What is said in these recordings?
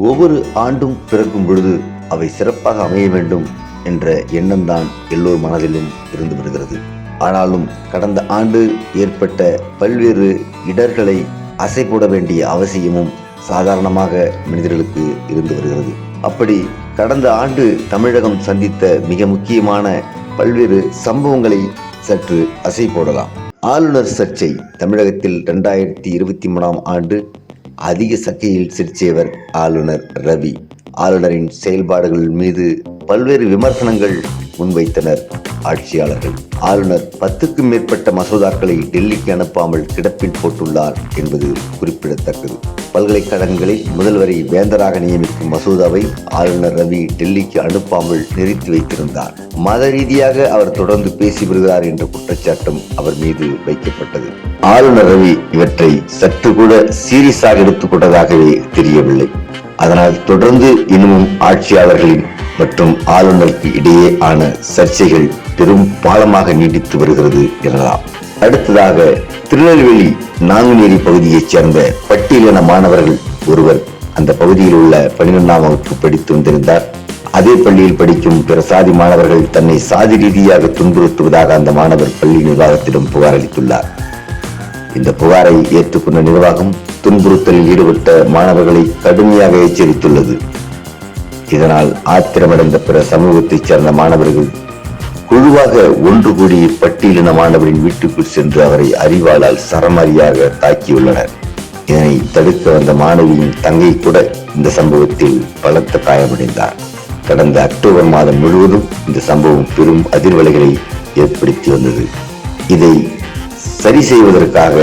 ஒவ்வொரு ஆண்டும் பிறக்கும் பொழுது அவை சிறப்பாக அமைய வேண்டும் என்ற எண்ணம்தான் எல்லோர் மனதிலும் இருந்து வருகிறது. ஆனாலும் கடந்த ஆண்டு ஏற்பட்ட பல்வேறு இடர்களை அசை போட வேண்டிய அவசியமும் சாதாரணமாக மனிதர்களுக்கு இருந்து வருகிறது. அப்படி கடந்த ஆண்டு தமிழகம் சந்தித்த மிக முக்கியமான பல்வேறு சம்பவங்களை சற்று அசை போடலாம். ஆளுநர் சர்ச்சை தமிழகத்தில் இரண்டாயிரத்தி இருபத்தி மூணாம் ஆண்டு அதிக சர்ச்சையில் சிரிச்சியவர் ஆளுநர் ரவி. ஆளுநரின் செயல்பாடுகள் மீது பல்வேறு விமர்சனங்கள் முன்வைத்தனர் ஆட்சியாளர்கள். ஆளுநர் பத்துக்கும் மேற்பட்ட மசோதாக்களை டெல்லிக்கு அனுப்பாமல் கிடப்பில் போட்டுள்ளார் என்பது குறிப்பிடத்தக்கது. பல்கலைக்கழகங்களில் முதல்வரை வேந்தராக நியமிக்கும் மசோதாவை ஆளுநர் ரவி டெல்லிக்கு அனுப்பாமல் நிறுத்தி வைத்திருந்தார். மத ரீதியாக அவர் தொடர்ந்து பேசி வருகிறார் என்ற குற்றச்சாட்டும் அவர் மீது வைக்கப்பட்டது. ஆளுநர் ரவி இவற்றை சற்று கூட சீரியஸாக எடுத்துக்கொண்டதாகவே தெரியவில்லை. அதனால் தொடர்ந்து இன்னமும் ஆட்சியாளர்களின் மற்றும் ஆளுநருக்கு இடையே ஆன சர்ச்சைகள் பெரும் பாலமாக நீடித்து வருகிறது எனலாம். அடுத்ததாக திருநெல்வேலி நாங்குநேரி பகுதியைச் சேர்ந்த பட்டியலின மாணவர்கள் ஒருவர் அந்த பகுதியில் உள்ள பனிரெண்டாம் வகுப்பு படித்து வந்திருந்தார். அதே பள்ளியில் படிக்கும் பிற சாதி மாணவர்கள் தன்னை சாதி ரீதியாக துன்புறுத்துவதாக அந்த மாணவர் பள்ளி நிர்வாகத்திடம் புகார் அளித்துள்ளார். இந்த புகாரை ஏற்றுக்கொண்ட நிர்வாகம் துன்புறுத்தலில் ஈடுபட்ட மாணவர்களை கடுமையாக எச்சரித்துள்ளது. இதனால் ஆத்திரமடைந்த பிற சமூகத்தைச் சேர்ந்த மாணவர்கள் குழுவாக ஒன்று கூடி பட்டியலின மாணவரின் வீட்டுக்குள் சென்று அவரை அறிவாளால் சரமாரியாக தாக்கியுள்ளனர். இதனை தடுக்க வந்த மாணவியின் தங்கை கூட இந்த சம்பவத்தில் பலத்த காயமடைந்தார். கடந்த அக்டோபர் மாதம் முழுவதும் இந்த சம்பவம் பெரும் அதிர்வலைகளை ஏற்படுத்தி வந்தது. இதை சரி செய்வதற்காக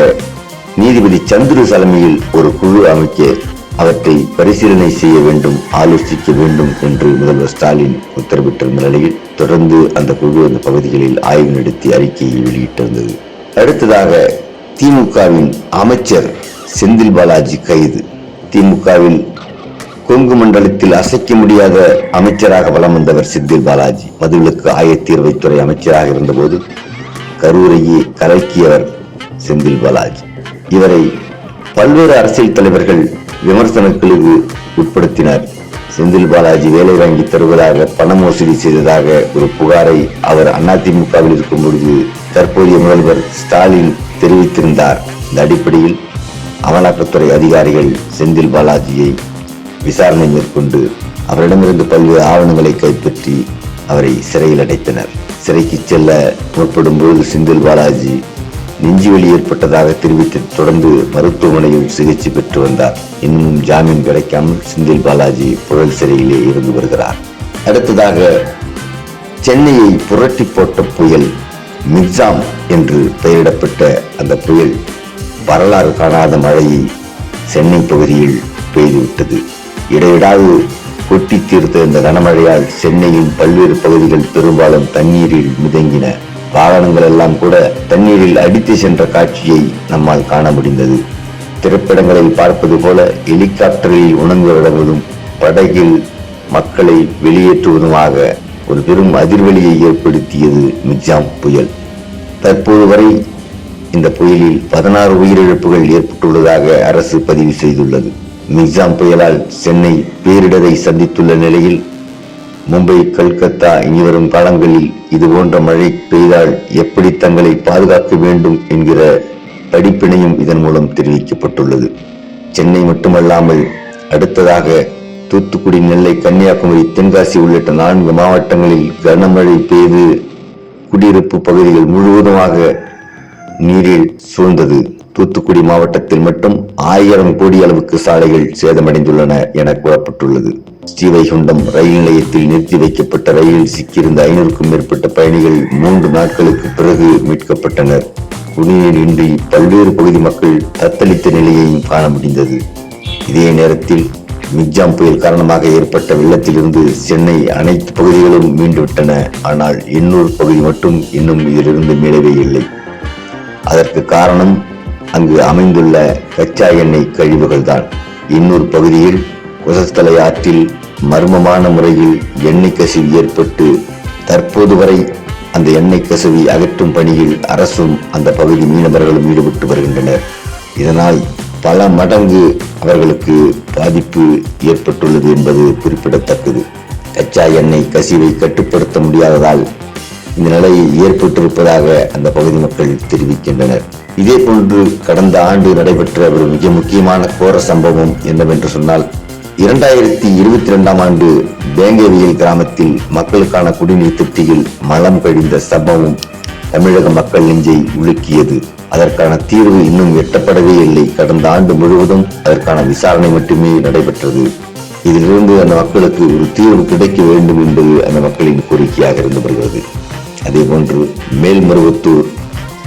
நீதிபதி சந்துரு தலைமையில் ஒரு குழு அமைக்க அவற்றை பரிசீலனை செய்ய வேண்டும் ஆலோசிக்க வேண்டும் என்று முதல்வர் ஸ்டாலின் உத்தரவிட்டிருந்த நிலையில் தொடர்ந்து அந்த குழு அந்த பகுதிகளில் ஆய்வு நடத்தி அறிக்கையை வெளியிட்டிருந்தது. அடுத்ததாக திமுகவின் அமைச்சர் செந்தில் பாலாஜி கைது. திமுகவில் கொங்கு மண்டலத்தில் அசைக்க முடியாத அமைச்சராக வலம் வந்தவர் செந்தில் பாலாஜி. மதுவிலக்கு ஆயத்தீர்வைத்துறை அமைச்சராக இருந்தபோது கரூரையே கலக்கியவர் செந்தில் பாலாஜி. இவரை பல்வேறு அரசியல் தலைவர்கள் விமர்சனங்களுக்கு உட்படுத்தினர். செந்தில் பாலாஜி வேலை வாங்கி தருவதாக பண மோசடி செய்ததாக ஒரு புகாரை அவர் அதிமுகவில் இருக்கும் பொழுது தற்போதைய முதல்வர் ஸ்டாலின் தெரிவித்திருந்தார். இந்த அடிப்படையில் அமலாக்கத்துறை அதிகாரிகள் செந்தில் பாலாஜியை விசாரணை மேற்கொண்டு அவரிடமிருந்து பல்வேறு ஆவணங்களை கைப்பற்றி அவரை சிறையில் அடைத்தனர். சிறைக்கு செல்ல முற்படும் போது செந்தில் பாலாஜி நெஞ்சுவலி ஏற்பட்டதாக தெரிவித்து தொடர்ந்து மருத்துவமனையில் சிகிச்சை பெற்று வந்தார். இன்னும் ஜாமீன் கிடைக்காமல் செந்தில் பாலாஜி புழல் சிறையிலே இருந்து வருகிறார். அடுத்ததாக சென்னையை புரட்டி போட்ட புயல் மிக்ஸாம் என்று பெயரிடப்பட்ட அந்த புயல் வரலாறு காணாத மழையை சென்னை பகுதியில் பெய்துவிட்டது. இடையிடாது கொட்டி தீர்த்த இந்த கனமழையால் சென்னையின் பல்வேறு பகுதிகள் பெரும்பாலும் தண்ணீரில் மிதங்கின வாகனங்கள் எல்லாம் கூட தண்ணீரில் அடித்து சென்ற காட்சியை நம்மால் காண முடிந்தது. திரைப்படங்களில் பார்ப்பது போல ஹெலிகாப்டரில் உணர்ந்து விடுவதும் படகில் மக்களை வெளியேற்றுவதுமாக ஒரு பெரும் அதிர்வெளியை ஏற்படுத்தியது மிக்ஜாம் புயல். தற்போது வரை இந்த புயலில் பதினாறு உயிரிழப்புகள் ஏற்பட்டுள்ளதாக அரசு பதிவு செய்துள்ளது. மிக்ஜாம் புயலால் சென்னை பேரிடரை சந்தித்துள்ள நிலையில் மும்பை கல்கத்தா இனிவரும் காலங்களில் இது போன்ற மழை பெய்தால் எப்படி தங்களை பாதுகாக்க வேண்டும் என்கிற படிப்பினையும் இதன் மூலம் தெரிவிக்கப்பட்டுள்ளது. சென்னை மட்டுமல்லாமல் அடுத்ததாக தூத்துக்குடி நெல்லை கன்னியாகுமரி தென்காசி உள்ளிட்ட நான்கு மாவட்டங்களில் கனமழை பெய்து குடியிருப்பு பகுதிகள் முழுவதுமாக நீரில் சூழ்ந்தது. தூத்துக்குடி மாவட்டத்தில் மட்டும் ஆயிரம் கோடி அளவுக்கு சாலைகள் சேதமடைந்துள்ளன என கூறப்பட்டுள்ளது. ஸ்ரீவைகுண்டம் ரயில் நிலையத்தில் நிறுத்தி வைக்கப்பட்ட ரயிலில் சிக்கியிருந்த ஐநூறுக்கும் மேற்பட்ட பயணிகள் மூன்று நாட்களுக்கு பிறகு மீட்கப்பட்டனர். குடிநீர் இன்றி பல்வேறு பகுதி மக்கள் தத்தளித்த நிலையையும் காண முடிந்தது. இதே நேரத்தில் மிக்ஜாம் புயல் காரணமாக ஏற்பட்ட வெள்ளத்திலிருந்து சென்னை அனைத்து பகுதிகளும் மீண்டுவிட்டன. ஆனால் இன்னொரு பகுதி மட்டும் இன்னும் இதிலிருந்து மீளவே இல்லை. அதற்கு காரணம் அங்கு அமைந்துள்ள கச்சா எண்ணெய் கழிவுகள் தான் இன்னொரு பகுதியில் குசஸ்தலை ஆற்றில் மர்மமான முறையில் எண்ணெய் கசிவு ஏற்பட்டு தற்போது வரை அந்த எண்ணெய் கசிவை அகற்றும் பணியில் அரசும் அந்த பகுதி மீனவர்களும் ஈடுபட்டு வருகின்றனர். இதனால் பல மடங்கு அவர்களுக்கு பாதிப்பு ஏற்பட்டுள்ளது என்பது குறிப்பிடத்தக்கது. கச்சா எண்ணெய் கசிவை கட்டுப்படுத்த முடியாததால் இந்த நிலை ஏற்பட்டிருப்பதாக அந்த பகுதி மக்கள் தெரிவிக்கின்றனர். இதே போன்று கடந்த ஆண்டு நடைபெற்ற ஒரு மிக முக்கியமான கோர சம்பவம் என்னவென்று சொன்னால் இரண்டாயிரத்தி இருபத்தி இரண்டாம் ஆண்டு வேங்கவியல் கிராமத்தில் மக்களுக்கான குடிநீர் தொட்டியில் மலம் கழிந்த சம்பவம் தமிழக மக்கள் நெஞ்சை உலுக்கியது. அதற்கான தீர்வு இன்னும் எட்டப்படவே இல்லை. கடந்த ஆண்டு முழுவதும் அதற்கான விசாரணை மட்டுமே நடைபெற்றது. இதிலிருந்து அந்த மக்களுக்கு ஒரு தீர்வு கிடைக்க வேண்டும் என்பது அந்த மக்களின் கோரிக்கையாக இருந்து வருகிறது. அதே போன்று மேல்மருவத்தூர்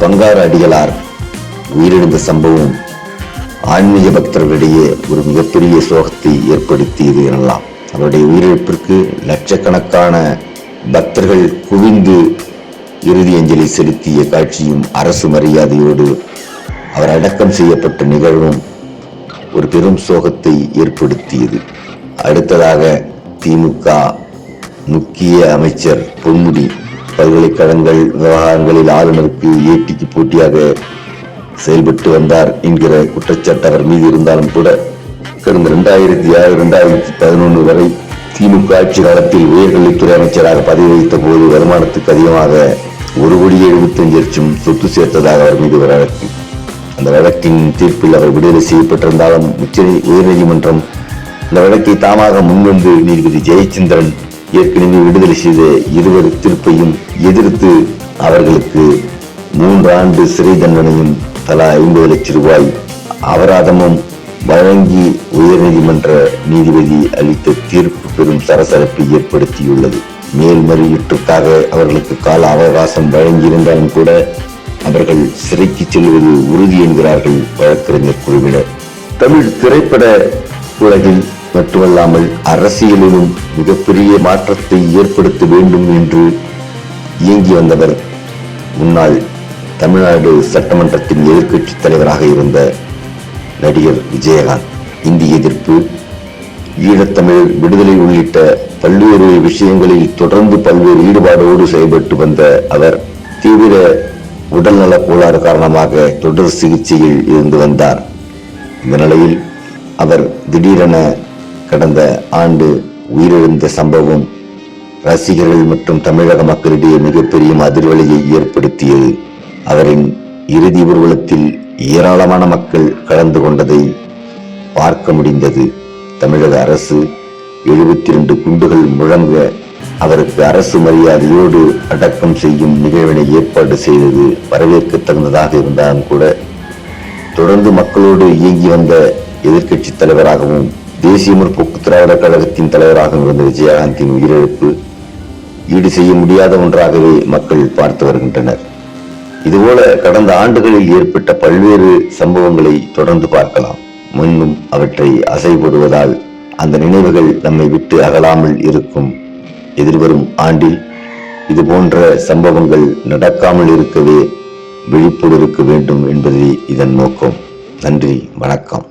பங்காறு அடிகளார் உயிரிழந்த சம்பவம் ஆன்மீக பக்தர்களிடையே ஒரு மிகப்பெரிய சோகத்தை ஏற்படுத்தியது எனலாம். அவருடைய உயிரிழப்பிற்கு லட்சக்கணக்கான பக்தர்கள் குவிந்து இறுதி அஞ்சலி செலுத்திய காட்சியும் அரசு மரியாதையோடு அவர் அடக்கம் செய்யப்பட்ட நிகழ்வும் ஒரு பெரும் சோகத்தை ஏற்படுத்தியது. அடுத்ததாக திமுக முக்கிய அமைச்சர் பொன்முடி பல்கலைக்கழகங்கள் விவகாரங்களில் ஆளுநருக்கு ஏட்டிக்கு போட்டியாக செயல்பட்டு வந்தார் என்கிற குற்றச்சாட்டு அவர் மீது இருந்தாலும் கூட கடந்த இரண்டாயிரத்தி ஆறு இரண்டாயிரத்தி பதினொன்று வரை திமுக ஆட்சி காலத்தில் உயர்கல்வித்துறை அமைச்சராக பதவி வகித்த போது வருமானத்துக்கு அதிகமாக ஒரு கோடியே எழுபத்தஞ்சு லட்சம் சொத்து சேர்த்ததாக அவர் மீது ஒரு வழக்கு. அந்த வழக்கின் தீர்ப்பில் அவர் விடுதலை செய்யப்பட்டிருந்தாலும் உச்ச உயர்நீதிமன்றம் இந்த வழக்கை தாமாக முன்வந்து நீதிபதி ஜெயச்சந்திரன் ஏற்கனவே விடுதலை செய்த இருவர் தீர்ப்பையும் எதிர்த்து அவர்களுக்கு மூன்று ஆண்டு சிறை தண்டனையும் தலா ஐம்பது லட்சம் ரூபாய் அபராதமும் வழங்கி உயர்நீதிமன்ற நீதிபதி அளித்த தீர்ப்பு பெரும் சரசரப்பை ஏற்படுத்தியுள்ளது. மேல்முறையீட்டுக்காக அவர்களுக்கு கால அவகாசம் வழங்கியிருந்தாலும் கூட அவர்கள் சிறைக்கு செல்வது உறுதி என்கிறார்கள் வழக்கறிஞர் குழுவினர். தமிழ் திரைப்பட உலகில் மட்டுமல்லாமல் அரசியலிலும் மிகப்பெரிய மாற்றத்தை ஏற்படுத்த வேண்டும் என்று இயங்கி வந்தவர் முன்னாள் தமிழ்நாடு சட்டமன்றத்தின் எதிர்க்கட்சி தலைவராக இருந்த நடிகர் விஜயகாந்த் இந்தி எதிர்ப்பு ஈழத்தமிழ் விடுதலை உள்ளிட்ட பல்வேறு விஷயங்களில் தொடர்ந்து பல்வேறு ஈடுபாடோடு செயல்பட்டு வந்த அவர் தீவிர உடல்நல கோளாறு காரணமாக தொடர் சிகிச்சையில் இருந்து வந்தார். இந்த நிலையில் அவர் திடீரென கடந்த ஆண்டு உயிரிழந்த சம்பவம் ரசிகர்கள் மற்றும் தமிழக மக்களிடையே மிகப்பெரிய அதிர்வலையை ஏற்படுத்தியது. அவரின் இறுதி ஊர்வலத்தில் ஏராளமான மக்கள் கலந்து கொண்டதை பார்க்க முடிந்தது. தமிழக அரசு எழுபத்தி இரண்டு குண்டுகள் முழங்க அவருக்கு அரசு மரியாதையோடு அடக்கம் செய்யும் நிகழ்வினை ஏற்பாடு செய்தது வரவேற்க தகுந்ததாக இருந்தாலும் கூட தொடர்ந்து மக்களோடு இயங்கி வந்த எதிர்க்கட்சி தலைவராகவும் தேசிய முற்போக்கு திராவிட கழகத்தின் தலைவராகவும் இருந்த விஜயகாந்தின் உயிரிழப்பு ஈடு செய்ய முடியாத ஒன்றாகவே மக்கள் பார்த்து வருகின்றனர். இதுபோல கடந்த ஆண்டுகளில் ஏற்பட்ட பல்வேறு சம்பவங்களை தொடர்ந்து பார்க்கலாம். முன்னும் அவற்றை அசைபடுவதால் அந்த நினைவுகள் நம்மை விட்டு அகலாமல் இருக்கும். எதிர்வரும் ஆண்டில் இது போன்ற சம்பவங்கள் நடக்காமல் இருக்கவே விழிப்புடன் இருக்க வேண்டும் என்பதே இதன் நோக்கம். நன்றி வணக்கம்.